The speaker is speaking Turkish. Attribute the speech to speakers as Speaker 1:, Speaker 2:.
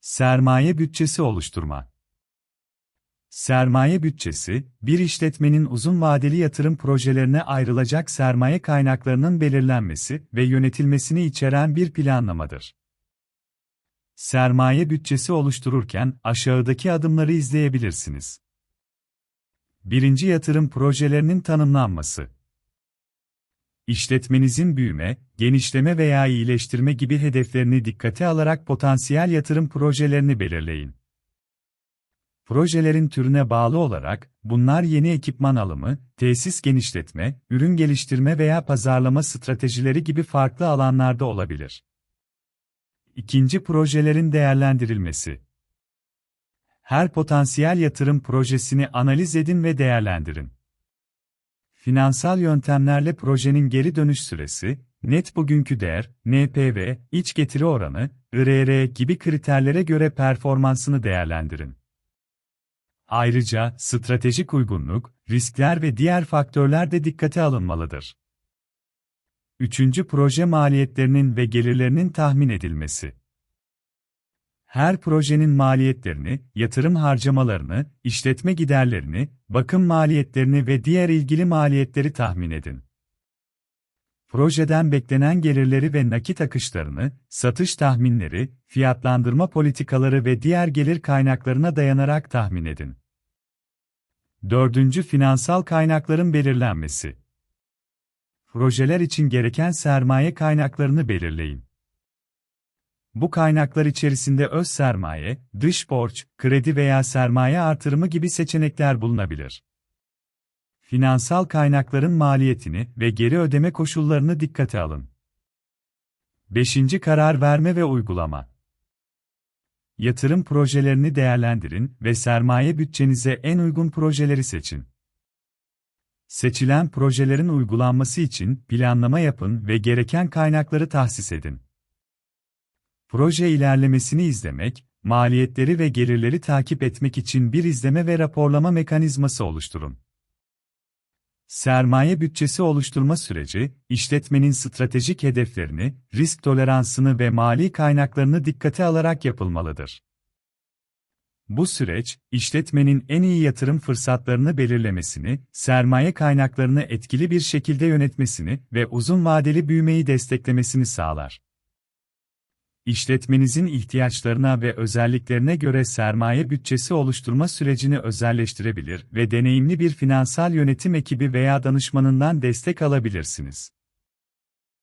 Speaker 1: Sermaye bütçesi oluşturma. Sermaye bütçesi, bir işletmenin uzun vadeli yatırım projelerine ayrılacak sermaye kaynaklarının belirlenmesi ve yönetilmesini içeren bir planlamadır. Sermaye bütçesi oluştururken aşağıdaki adımları izleyebilirsiniz. Birinci yatırım projelerinin tanımlanması. İşletmenizin büyüme, genişleme veya iyileştirme gibi hedeflerini dikkate alarak potansiyel yatırım projelerini belirleyin. Projelerin türüne bağlı olarak, bunlar yeni ekipman alımı, tesis genişletme, ürün geliştirme veya pazarlama stratejileri gibi farklı alanlarda olabilir. İkinci projelerin değerlendirilmesi. Her potansiyel yatırım projesini analiz edin ve değerlendirin. Finansal yöntemlerle projenin geri dönüş süresi, net bugünkü değer, NPV, iç getiri oranı, IRR gibi kriterlere göre performansını değerlendirin. Ayrıca stratejik uygunluk, riskler ve diğer faktörler de dikkate alınmalıdır. Üçüncü proje maliyetlerinin ve gelirlerinin tahmin edilmesi. Her projenin maliyetlerini, yatırım harcamalarını, işletme giderlerini, bakım maliyetlerini ve diğer ilgili maliyetleri tahmin edin. Projeden beklenen gelirleri ve nakit akışlarını, satış tahminleri, fiyatlandırma politikaları ve diğer gelir kaynaklarına dayanarak tahmin edin. Dördüncü finansal kaynakların belirlenmesi. Projeler için gereken sermaye kaynaklarını belirleyin. Bu kaynaklar içerisinde öz sermaye, dış borç, kredi veya sermaye artırımı gibi seçenekler bulunabilir. Finansal kaynakların maliyetini ve geri ödeme koşullarını dikkate alın. 5. Karar verme ve uygulama. Yatırım projelerini değerlendirin ve sermaye bütçenize en uygun projeleri seçin. Seçilen projelerin uygulanması için planlama yapın ve gereken kaynakları tahsis edin. Proje ilerlemesini izlemek, maliyetleri ve gelirleri takip etmek için bir izleme ve raporlama mekanizması oluşturun. Sermaye bütçesi oluşturma süreci, işletmenin stratejik hedeflerini, risk toleransını ve mali kaynaklarını dikkate alarak yapılmalıdır. Bu süreç, işletmenin en iyi yatırım fırsatlarını belirlemesini, sermaye kaynaklarını etkili bir şekilde yönetmesini ve uzun vadeli büyümeyi desteklemesini sağlar. İşletmenizin ihtiyaçlarına ve özelliklerine göre sermaye bütçesi oluşturma sürecini özelleştirebilir ve deneyimli bir finansal yönetim ekibi veya danışmanından destek alabilirsiniz.